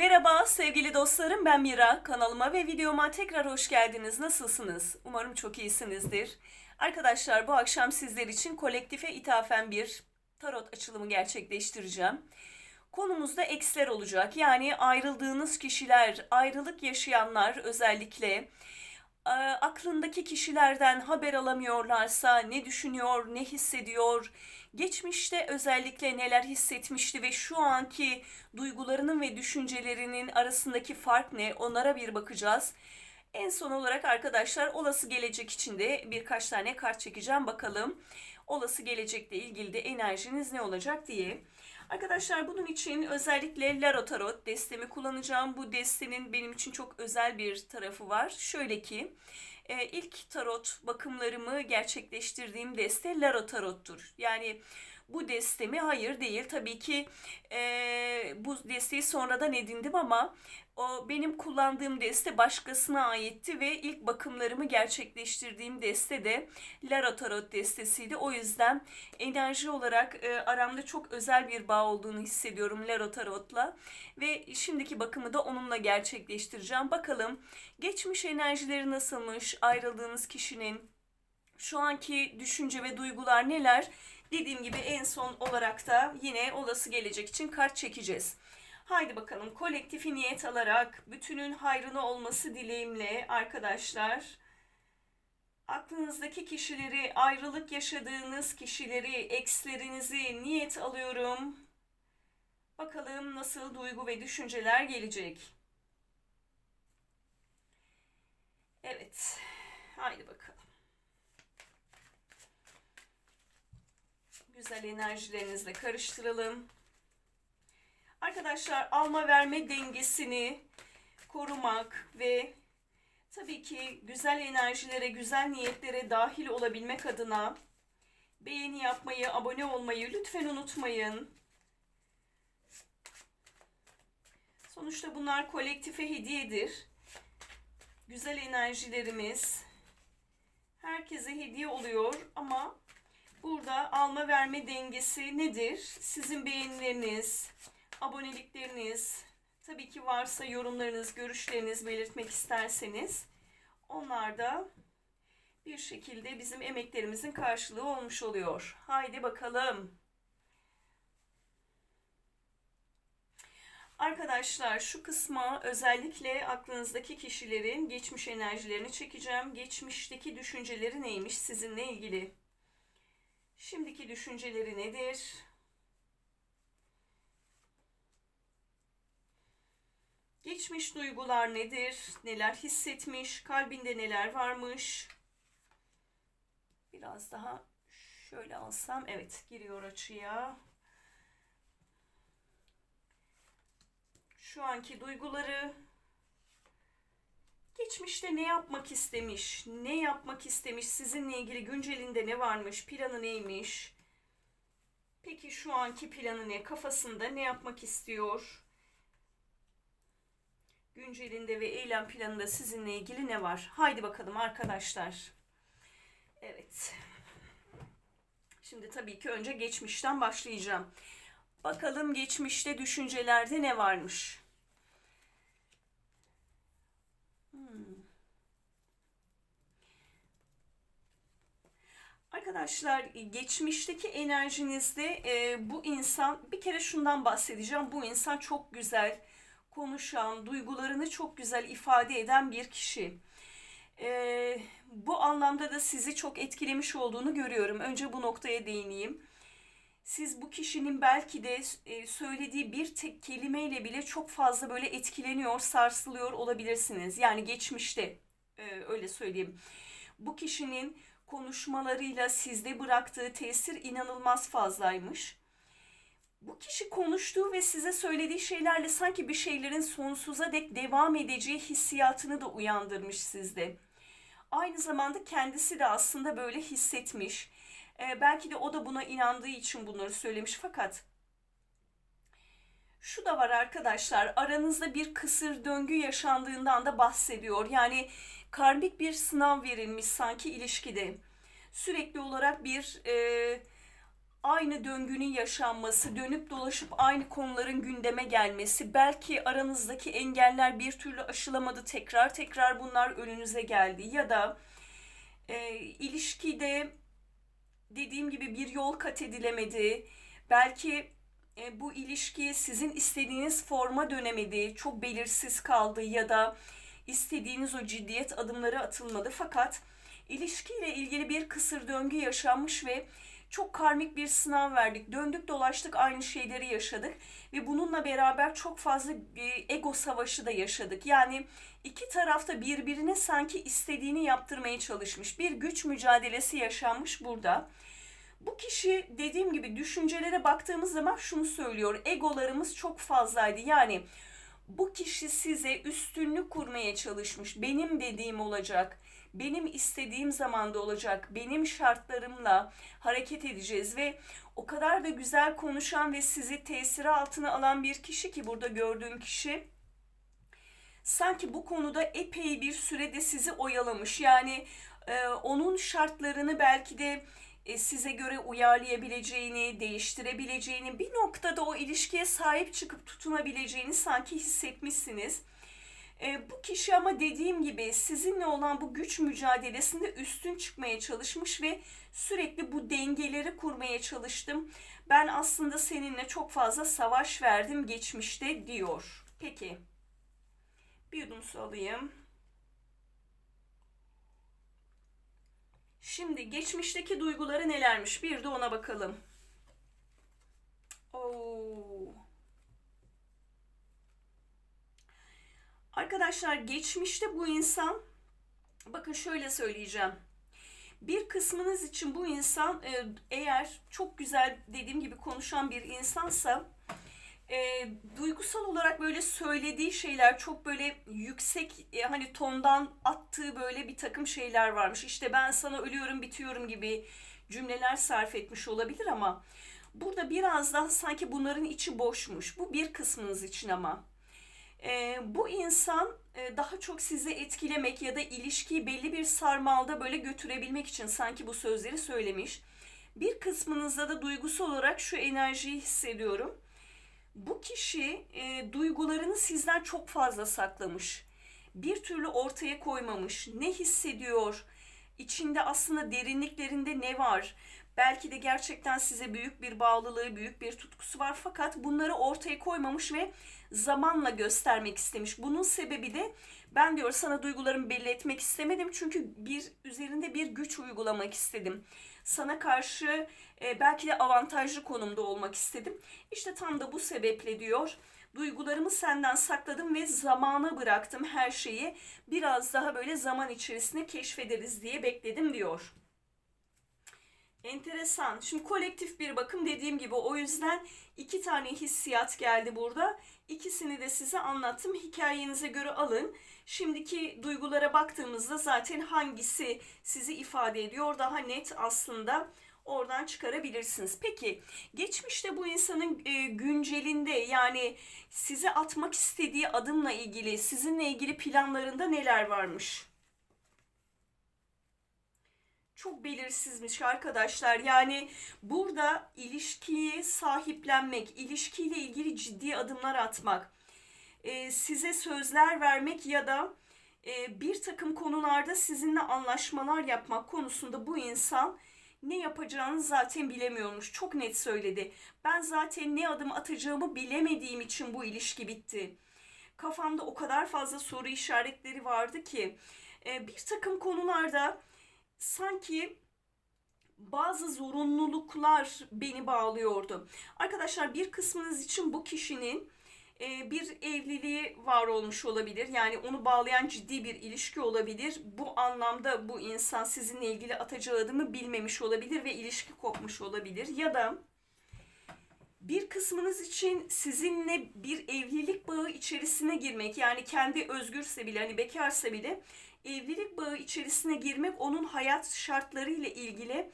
Merhaba sevgili dostlarım ben Mira. Kanalıma ve videoma tekrar hoş geldiniz. Nasılsınız? Umarım çok iyisinizdir. Arkadaşlar bu akşam sizler için kolektife ithafen bir tarot açılımı gerçekleştireceğim. Konumuzda eksler olacak. Yani ayrıldığınız kişiler, ayrılık yaşayanlar özellikle e, aklındaki kişilerden haber alamıyorlarsa ne düşünüyor, ne hissediyor, geçmişte özellikle neler hissetmişti ve şu anki duygularının ve düşüncelerinin arasındaki fark ne onlara bir bakacağız. En son olarak arkadaşlar olası gelecek için de birkaç tane kart çekeceğim bakalım. Olası gelecekle ilgili de enerjiniz ne olacak diye. Arkadaşlar bunun için özellikle Laro Tarot destemi kullanacağım. Bu destenin benim için çok özel bir tarafı var. Şöyle ki e, ilk tarot bakımlarımı gerçekleştirdiğim deste Laro Tarot'tur. Yani bu destemi hayır değil. Tabii ki e, bu desteği sonradan edindim ama o benim kullandığım deste başkasına aitti ve ilk bakımlarımı gerçekleştirdiğim deste de Lara Tarot destesiydi. O yüzden enerji olarak e, aramda çok özel bir bağ olduğunu hissediyorum Lara Tarot'la ve şimdiki bakımı da onunla gerçekleştireceğim. Bakalım geçmiş enerjileri nasılmış, ayrıldığınız kişinin şu anki düşünce ve duygular neler? Dediğim gibi en son olarak da yine olası gelecek için kart çekeceğiz. Haydi bakalım kolektifi niyet alarak bütünün hayrına olması dileğimle arkadaşlar. Aklınızdaki kişileri, ayrılık yaşadığınız kişileri, ekslerinizi niyet alıyorum. Bakalım nasıl duygu ve düşünceler gelecek. Evet. Haydi bakalım. Güzel enerjilerinizle karıştıralım. Arkadaşlar alma verme dengesini korumak ve tabii ki güzel enerjilere, güzel niyetlere dahil olabilmek adına beğeni yapmayı, abone olmayı lütfen unutmayın. Sonuçta bunlar kolektife hediyedir. Güzel enerjilerimiz herkese hediye oluyor ama burada alma verme dengesi nedir? Sizin beğenileriniz, abonelikleriniz, tabii ki varsa yorumlarınız, görüşleriniz belirtmek isterseniz onlar da bir şekilde bizim emeklerimizin karşılığı olmuş oluyor. Haydi bakalım. Arkadaşlar şu kısma özellikle aklınızdaki kişilerin geçmiş enerjilerini çekeceğim. Geçmişteki düşünceleri neymiş sizinle ilgili? Şimdiki düşünceleri nedir? Geçmiş duygular nedir? Neler hissetmiş? Kalbinde neler varmış? Biraz daha şöyle alsam. Evet, giriyor açıya. Şu anki duyguları geçmişte ne yapmak istemiş? Ne yapmak istemiş? Sizinle ilgili güncelinde ne varmış? Planı neymiş? Peki şu anki planı ne? Kafasında ne yapmak istiyor? Güncelinde ve eylem planında sizinle ilgili ne var? Haydi bakalım arkadaşlar. Evet. Şimdi tabii ki önce geçmişten başlayacağım. Bakalım geçmişte düşüncelerde ne varmış? Hmm. Arkadaşlar geçmişteki enerjinizde e, bu insan bir kere şundan bahsedeceğim. Bu insan çok güzel konuşan, duygularını çok güzel ifade eden bir kişi. E, bu anlamda da sizi çok etkilemiş olduğunu görüyorum. Önce bu noktaya değineyim. Siz bu kişinin belki de e, söylediği bir tek kelimeyle bile çok fazla böyle etkileniyor, sarsılıyor olabilirsiniz. Yani geçmişte e, öyle söyleyeyim. Bu kişinin konuşmalarıyla sizde bıraktığı tesir inanılmaz fazlaymış. Bu kişi konuştuğu ve size söylediği şeylerle sanki bir şeylerin sonsuza dek devam edeceği hissiyatını da uyandırmış sizde. Aynı zamanda kendisi de aslında böyle hissetmiş. Ee, belki de o da buna inandığı için bunları söylemiş fakat şu da var arkadaşlar aranızda bir kısır döngü yaşandığından da bahsediyor. Yani karmik bir sınav verilmiş sanki ilişkide. Sürekli olarak bir e, aynı döngünün yaşanması, dönüp dolaşıp aynı konuların gündeme gelmesi, belki aranızdaki engeller bir türlü aşılamadı, tekrar tekrar bunlar önünüze geldi ya da e, ilişkide dediğim gibi bir yol kat edilemedi, belki e, bu ilişki sizin istediğiniz forma dönemedi, çok belirsiz kaldı ya da istediğiniz o ciddiyet adımları atılmadı. Fakat ilişkiyle ilgili bir kısır döngü yaşanmış ve çok karmik bir sınav verdik. Döndük dolaştık aynı şeyleri yaşadık ve bununla beraber çok fazla bir ego savaşı da yaşadık. Yani iki tarafta birbirine sanki istediğini yaptırmaya çalışmış. Bir güç mücadelesi yaşanmış burada. Bu kişi dediğim gibi düşüncelere baktığımız zaman şunu söylüyor. Egolarımız çok fazlaydı. Yani bu kişi size üstünlük kurmaya çalışmış. Benim dediğim olacak. Benim istediğim zamanda olacak. Benim şartlarımla hareket edeceğiz ve o kadar da güzel konuşan ve sizi tesiri altına alan bir kişi ki burada gördüğüm kişi sanki bu konuda epey bir sürede sizi oyalamış. Yani e, onun şartlarını belki de e, size göre uyarlayabileceğini, değiştirebileceğini, bir noktada o ilişkiye sahip çıkıp tutunabileceğini sanki hissetmişsiniz. E, bu kişi ama dediğim gibi sizinle olan bu güç mücadelesinde üstün çıkmaya çalışmış ve sürekli bu dengeleri kurmaya çalıştım. Ben aslında seninle çok fazla savaş verdim geçmişte diyor. Peki. Bir yudum su alayım. Şimdi geçmişteki duyguları nelermiş? Bir de ona bakalım. Oo. Arkadaşlar geçmişte bu insan bakın şöyle söyleyeceğim. Bir kısmınız için bu insan e, eğer çok güzel dediğim gibi konuşan bir insansa e, duygusal olarak böyle söylediği şeyler çok böyle yüksek e, hani tondan attığı böyle bir takım şeyler varmış. İşte ben sana ölüyorum bitiyorum gibi cümleler sarf etmiş olabilir ama burada biraz daha sanki bunların içi boşmuş. Bu bir kısmınız için ama. E, bu insan e, daha çok sizi etkilemek ya da ilişkiyi belli bir sarmalda böyle götürebilmek için sanki bu sözleri söylemiş. Bir kısmınızda da duygusal olarak şu enerjiyi hissediyorum bu kişi e, duygularını sizden çok fazla saklamış. Bir türlü ortaya koymamış. Ne hissediyor? İçinde aslında derinliklerinde ne var? Belki de gerçekten size büyük bir bağlılığı, büyük bir tutkusu var fakat bunları ortaya koymamış ve zamanla göstermek istemiş. Bunun sebebi de ben diyor sana duygularımı belli etmek istemedim çünkü bir üzerinde bir güç uygulamak istedim. Sana karşı e, belki de avantajlı konumda olmak istedim. İşte tam da bu sebeple diyor duygularımı senden sakladım ve zamana bıraktım her şeyi. Biraz daha böyle zaman içerisinde keşfederiz diye bekledim diyor. Enteresan. Şimdi kolektif bir bakım dediğim gibi o yüzden iki tane hissiyat geldi burada. İkisini de size anlattım. Hikayenize göre alın. Şimdiki duygulara baktığımızda zaten hangisi sizi ifade ediyor daha net aslında oradan çıkarabilirsiniz. Peki geçmişte bu insanın e, güncelinde yani size atmak istediği adımla ilgili sizinle ilgili planlarında neler varmış? Çok belirsizmiş arkadaşlar. Yani burada ilişkiyi sahiplenmek, ilişkiyle ilgili ciddi adımlar atmak, e, size sözler vermek ya da e, bir takım konularda sizinle anlaşmalar yapmak konusunda bu insan ne yapacağını zaten bilemiyormuş. Çok net söyledi. Ben zaten ne adım atacağımı bilemediğim için bu ilişki bitti. Kafamda o kadar fazla soru işaretleri vardı ki e, bir takım konularda sanki bazı zorunluluklar beni bağlıyordu. Arkadaşlar bir kısmınız için bu kişinin e, bir evliliği var olmuş olabilir. Yani onu bağlayan ciddi bir ilişki olabilir. Bu anlamda bu insan sizinle ilgili atacağı adımı bilmemiş olabilir ve ilişki kopmuş olabilir. Ya da bir kısmınız için sizinle bir evlilik bağı içerisine girmek yani kendi özgürse bile hani bekarsa bile evlilik bağı içerisine girmek onun hayat şartları ile ilgili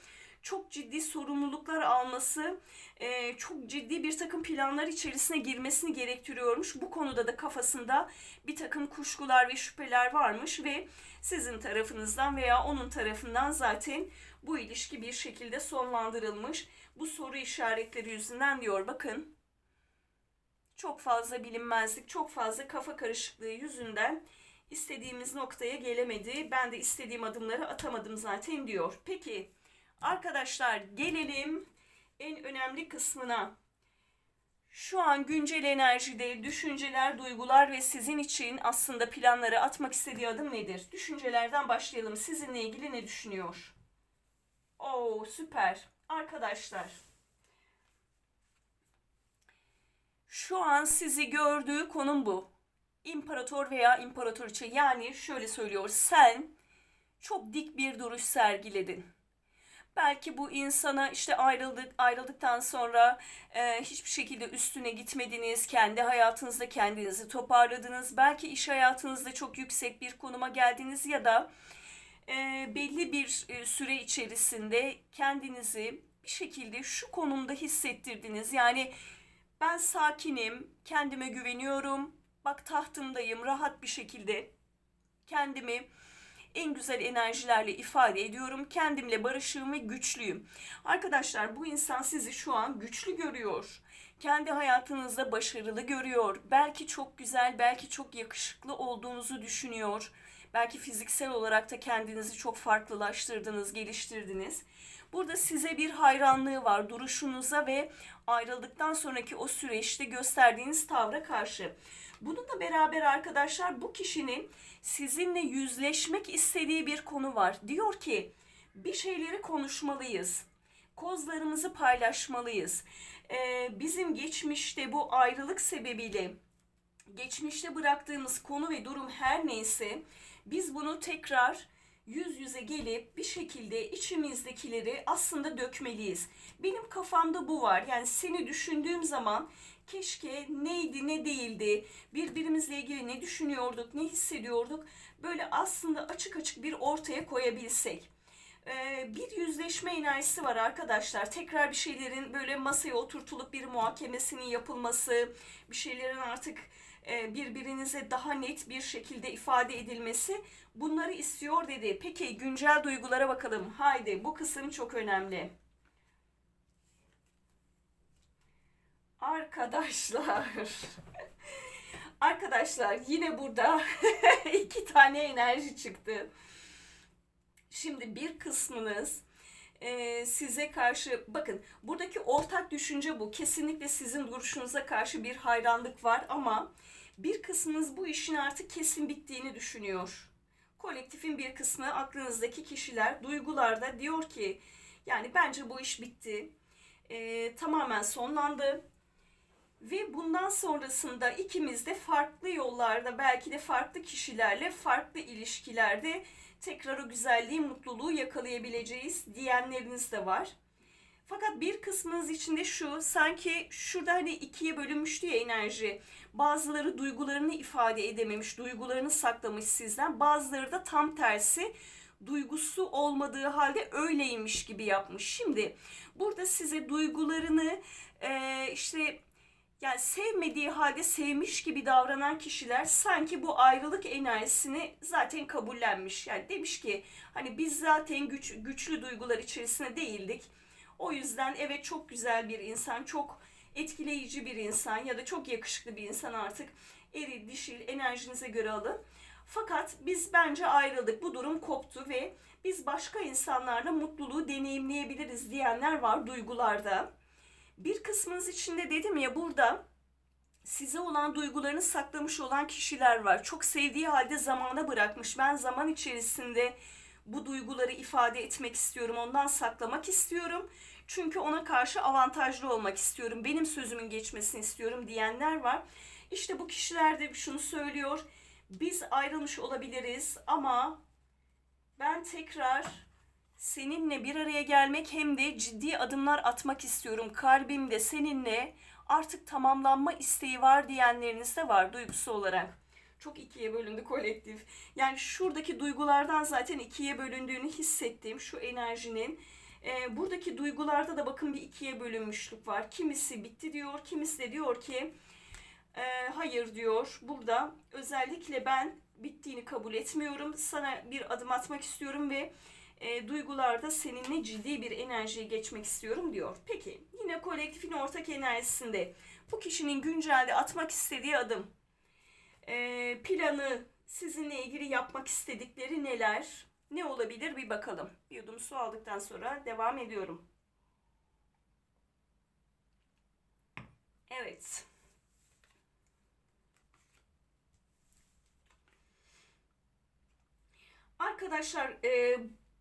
çok ciddi sorumluluklar alması, e, çok ciddi bir takım planlar içerisine girmesini gerektiriyormuş. Bu konuda da kafasında bir takım kuşkular ve şüpheler varmış ve sizin tarafınızdan veya onun tarafından zaten bu ilişki bir şekilde sonlandırılmış. Bu soru işaretleri yüzünden diyor. Bakın çok fazla bilinmezlik, çok fazla kafa karışıklığı yüzünden istediğimiz noktaya gelemedi. Ben de istediğim adımları atamadım zaten diyor. Peki arkadaşlar gelelim en önemli kısmına. Şu an güncel enerjide düşünceler, duygular ve sizin için aslında planları atmak istediği adım nedir? Düşüncelerden başlayalım. Sizinle ilgili ne düşünüyor? Oo süper. Arkadaşlar. Şu an sizi gördüğü konum bu. İmparator veya imparatoriçe yani şöyle söylüyor. Sen çok dik bir duruş sergiledin. Belki bu insana işte ayrıldık ayrıldıktan sonra e, hiçbir şekilde üstüne gitmediniz. Kendi hayatınızda kendinizi toparladınız. Belki iş hayatınızda çok yüksek bir konuma geldiniz ya da e, belli bir e, süre içerisinde kendinizi bir şekilde şu konumda hissettirdiniz. Yani ben sakinim, kendime güveniyorum. Bak tahtımdayım, rahat bir şekilde kendimi en güzel enerjilerle ifade ediyorum. Kendimle barışığım ve güçlüyüm. Arkadaşlar bu insan sizi şu an güçlü görüyor. Kendi hayatınızda başarılı görüyor. Belki çok güzel, belki çok yakışıklı olduğunuzu düşünüyor. Belki fiziksel olarak da kendinizi çok farklılaştırdınız, geliştirdiniz. Burada size bir hayranlığı var duruşunuza ve ayrıldıktan sonraki o süreçte gösterdiğiniz tavra karşı. Bununla beraber arkadaşlar bu kişinin sizinle yüzleşmek istediği bir konu var. Diyor ki bir şeyleri konuşmalıyız. Kozlarımızı paylaşmalıyız. Ee, bizim geçmişte bu ayrılık sebebiyle geçmişte bıraktığımız konu ve durum her neyse biz bunu tekrar yüz yüze gelip bir şekilde içimizdekileri aslında dökmeliyiz. Benim kafamda bu var. Yani seni düşündüğüm zaman keşke neydi ne değildi, birbirimizle ilgili ne düşünüyorduk, ne hissediyorduk böyle aslında açık açık bir ortaya koyabilsek. Ee, bir yüzleşme enerjisi var arkadaşlar. Tekrar bir şeylerin böyle masaya oturtulup bir muhakemesinin yapılması, bir şeylerin artık birbirinize daha net bir şekilde ifade edilmesi bunları istiyor dedi. Peki güncel duygulara bakalım. Haydi bu kısım çok önemli. Arkadaşlar. Arkadaşlar yine burada iki tane enerji çıktı. Şimdi bir kısmınız e, size karşı bakın buradaki ortak düşünce bu. Kesinlikle sizin duruşunuza karşı bir hayranlık var ama bir kısmınız bu işin artık kesin bittiğini düşünüyor. Kolektifin bir kısmı aklınızdaki kişiler duygularda diyor ki yani bence bu iş bitti. E, tamamen sonlandı ve bundan sonrasında ikimiz de farklı yollarda belki de farklı kişilerle farklı ilişkilerde tekrar o güzelliği, mutluluğu yakalayabileceğiz diyenleriniz de var. Fakat bir kısmınız içinde şu sanki şurada hani ikiye bölünmüştü ya enerji. Bazıları duygularını ifade edememiş, duygularını saklamış sizden. Bazıları da tam tersi duygusu olmadığı halde öyleymiş gibi yapmış. Şimdi burada size duygularını e, işte yani sevmediği halde sevmiş gibi davranan kişiler sanki bu ayrılık enerjisini zaten kabullenmiş. Yani demiş ki hani biz zaten güç, güçlü duygular içerisinde değildik. O yüzden evet çok güzel bir insan, çok etkileyici bir insan ya da çok yakışıklı bir insan artık eri dişil enerjinize göre alın. Fakat biz bence ayrıldık. Bu durum koptu ve biz başka insanlarla mutluluğu deneyimleyebiliriz diyenler var duygularda. Bir kısmınız içinde dedim ya burada size olan duygularını saklamış olan kişiler var. Çok sevdiği halde zamana bırakmış. Ben zaman içerisinde bu duyguları ifade etmek istiyorum. Ondan saklamak istiyorum. Çünkü ona karşı avantajlı olmak istiyorum. Benim sözümün geçmesini istiyorum diyenler var. İşte bu kişiler de şunu söylüyor. Biz ayrılmış olabiliriz ama ben tekrar seninle bir araya gelmek hem de ciddi adımlar atmak istiyorum. Kalbimde seninle artık tamamlanma isteği var diyenleriniz de var duygusu olarak. Çok ikiye bölündü kolektif. Yani şuradaki duygulardan zaten ikiye bölündüğünü hissettiğim şu enerjinin. E, buradaki duygularda da bakın bir ikiye bölünmüşlük var. Kimisi bitti diyor, kimisi de diyor ki e, hayır diyor. Burada özellikle ben bittiğini kabul etmiyorum. Sana bir adım atmak istiyorum ve e, duygularda seninle ciddi bir enerjiye geçmek istiyorum diyor. Peki yine kolektifin ortak enerjisinde bu kişinin güncelde atmak istediği adım, e, planı, sizinle ilgili yapmak istedikleri neler, ne olabilir bir bakalım. Bir yudum su aldıktan sonra devam ediyorum. Evet. Arkadaşlar e,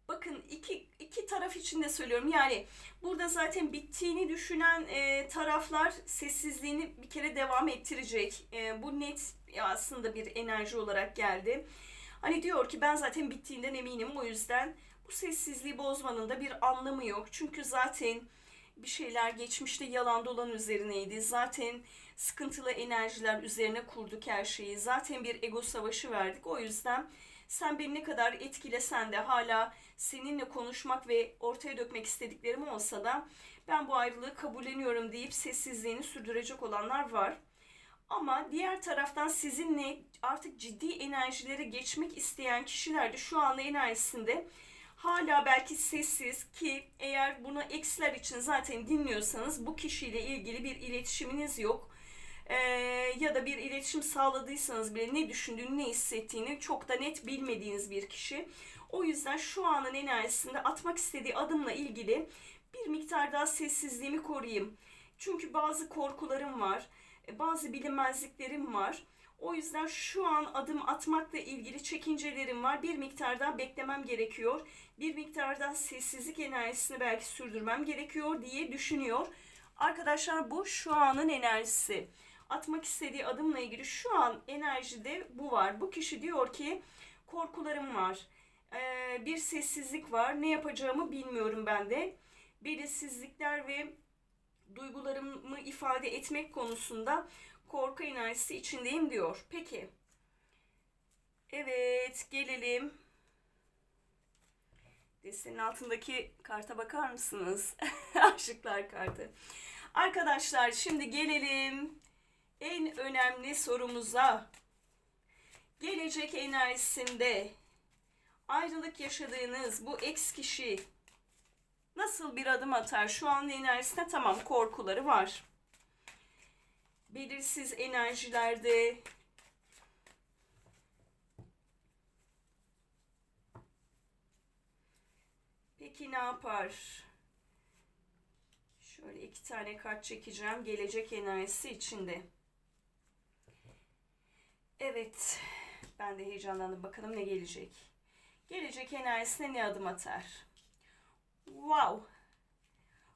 bakın iki, iki taraf için de söylüyorum. Yani burada zaten bittiğini düşünen e, taraflar sessizliğini bir kere devam ettirecek. E, bu net aslında bir enerji olarak geldi. Hani diyor ki ben zaten bittiğinden eminim o yüzden bu sessizliği bozmanın da bir anlamı yok. Çünkü zaten bir şeyler geçmişte yalan dolan üzerineydi. Zaten sıkıntılı enerjiler üzerine kurduk her şeyi. Zaten bir ego savaşı verdik. O yüzden sen beni ne kadar etkilesen de hala seninle konuşmak ve ortaya dökmek istediklerim olsa da ben bu ayrılığı kabulleniyorum deyip sessizliğini sürdürecek olanlar var. Ama diğer taraftan sizinle artık ciddi enerjilere geçmek isteyen kişiler de şu anda enerjisinde hala belki sessiz ki eğer bunu eksiler için zaten dinliyorsanız bu kişiyle ilgili bir iletişiminiz yok. Ee, ya da bir iletişim sağladıysanız bile ne düşündüğünü ne hissettiğini çok da net bilmediğiniz bir kişi. O yüzden şu anın enerjisinde atmak istediği adımla ilgili bir miktar daha sessizliğimi koruyayım. Çünkü bazı korkularım var, e, bazı bilinmezliklerim var. O yüzden şu an adım atmakla ilgili çekincelerim var. Bir miktar daha beklemem gerekiyor. Bir miktar daha sessizlik enerjisini belki sürdürmem gerekiyor diye düşünüyor. Arkadaşlar bu şu anın enerjisi. Atmak istediği adımla ilgili şu an enerjide bu var. Bu kişi diyor ki korkularım var. Ee, bir sessizlik var. Ne yapacağımı bilmiyorum ben de. Belirsizlikler ve duygularımı ifade etmek konusunda korku enerjisi içindeyim diyor. Peki. Evet gelelim. Destenin altındaki karta bakar mısınız? Aşıklar kartı. Arkadaşlar şimdi gelelim en önemli sorumuza. Gelecek enerjisinde ayrılık yaşadığınız bu ex kişi nasıl bir adım atar? Şu an enerjisinde tamam korkuları var belirsiz enerjilerde Peki ne yapar? Şöyle iki tane kart çekeceğim. Gelecek enerjisi içinde. Evet. Ben de heyecanlandım. Bakalım ne gelecek. Gelecek enerjisine ne adım atar? Wow.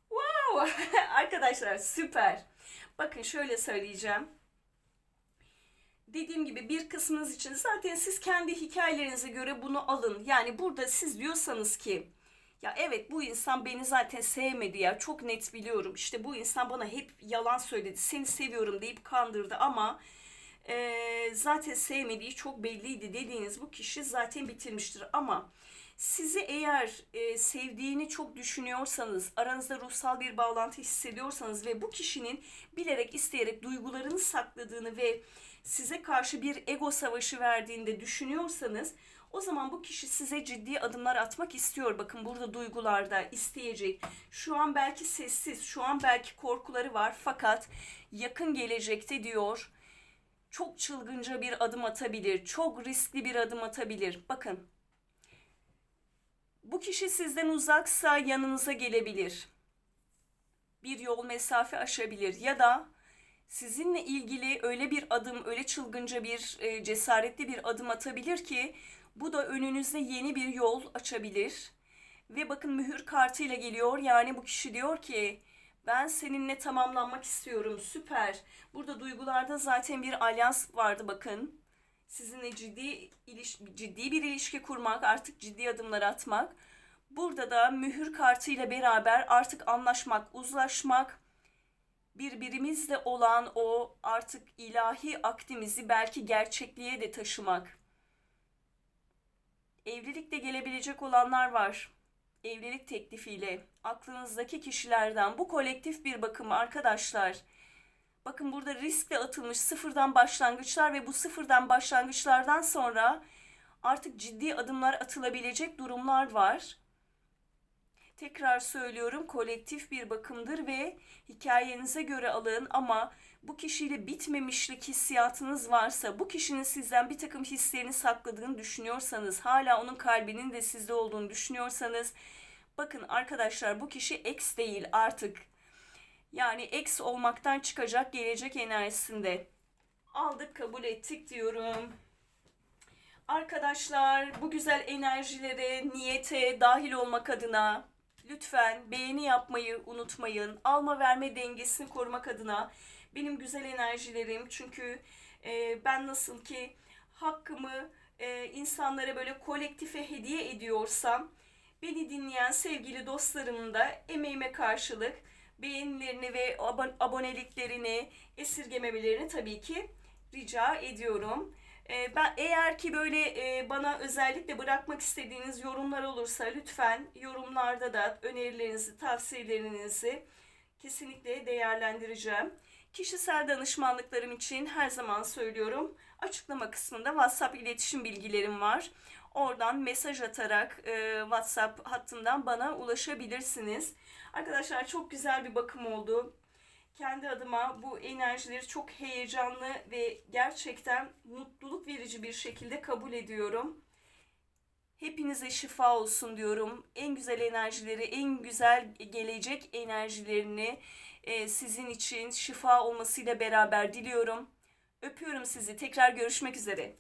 Wow. Arkadaşlar süper. Bakın şöyle söyleyeceğim. Dediğim gibi bir kısmınız için zaten siz kendi hikayelerinize göre bunu alın. Yani burada siz diyorsanız ki ya evet bu insan beni zaten sevmedi ya çok net biliyorum. İşte bu insan bana hep yalan söyledi. Seni seviyorum deyip kandırdı ama e, zaten sevmediği çok belliydi dediğiniz bu kişi zaten bitirmiştir. Ama sizi eğer e, sevdiğini çok düşünüyorsanız, aranızda ruhsal bir bağlantı hissediyorsanız ve bu kişinin bilerek isteyerek duygularını sakladığını ve size karşı bir ego savaşı verdiğinde düşünüyorsanız o zaman bu kişi size ciddi adımlar atmak istiyor. Bakın burada duygularda isteyecek. Şu an belki sessiz, şu an belki korkuları var fakat yakın gelecekte diyor çok çılgınca bir adım atabilir, çok riskli bir adım atabilir. Bakın bu kişi sizden uzaksa yanınıza gelebilir. Bir yol mesafe aşabilir ya da sizinle ilgili öyle bir adım, öyle çılgınca bir e, cesaretli bir adım atabilir ki bu da önünüzde yeni bir yol açabilir. Ve bakın mühür kartıyla geliyor. Yani bu kişi diyor ki ben seninle tamamlanmak istiyorum. Süper. Burada duygularda zaten bir alyans vardı bakın sizinle ciddi iliş ciddi bir ilişki kurmak, artık ciddi adımlar atmak. Burada da mühür kartı ile beraber artık anlaşmak, uzlaşmak, birbirimizle olan o artık ilahi aktimizi belki gerçekliğe de taşımak. Evlilikte gelebilecek olanlar var. Evlilik teklifiyle aklınızdaki kişilerden bu kolektif bir bakım arkadaşlar Bakın burada riskle atılmış sıfırdan başlangıçlar ve bu sıfırdan başlangıçlardan sonra artık ciddi adımlar atılabilecek durumlar var. Tekrar söylüyorum kolektif bir bakımdır ve hikayenize göre alın ama bu kişiyle bitmemişlik hissiyatınız varsa, bu kişinin sizden bir takım hislerini sakladığını düşünüyorsanız, hala onun kalbinin de sizde olduğunu düşünüyorsanız, bakın arkadaşlar bu kişi ex değil artık. Yani ex olmaktan çıkacak gelecek enerjisinde. Aldık kabul ettik diyorum. Arkadaşlar bu güzel enerjilere, niyete dahil olmak adına lütfen beğeni yapmayı unutmayın. Alma verme dengesini korumak adına benim güzel enerjilerim çünkü e, ben nasıl ki hakkımı e, insanlara böyle kolektife hediye ediyorsam beni dinleyen sevgili dostlarımın da emeğime karşılık beğenilerini ve abon- aboneliklerini esirgememelerini tabii ki rica ediyorum. Ee, ben eğer ki böyle e, bana özellikle bırakmak istediğiniz yorumlar olursa lütfen yorumlarda da önerilerinizi, tavsiyelerinizi kesinlikle değerlendireceğim. Kişisel danışmanlıklarım için her zaman söylüyorum. Açıklama kısmında WhatsApp iletişim bilgilerim var. Oradan mesaj atarak e, WhatsApp hattından bana ulaşabilirsiniz. Arkadaşlar çok güzel bir bakım oldu kendi adıma bu enerjileri çok heyecanlı ve gerçekten mutluluk verici bir şekilde kabul ediyorum. Hepinize şifa olsun diyorum. En güzel enerjileri, en güzel gelecek enerjilerini sizin için şifa olmasıyla beraber diliyorum. Öpüyorum sizi. Tekrar görüşmek üzere.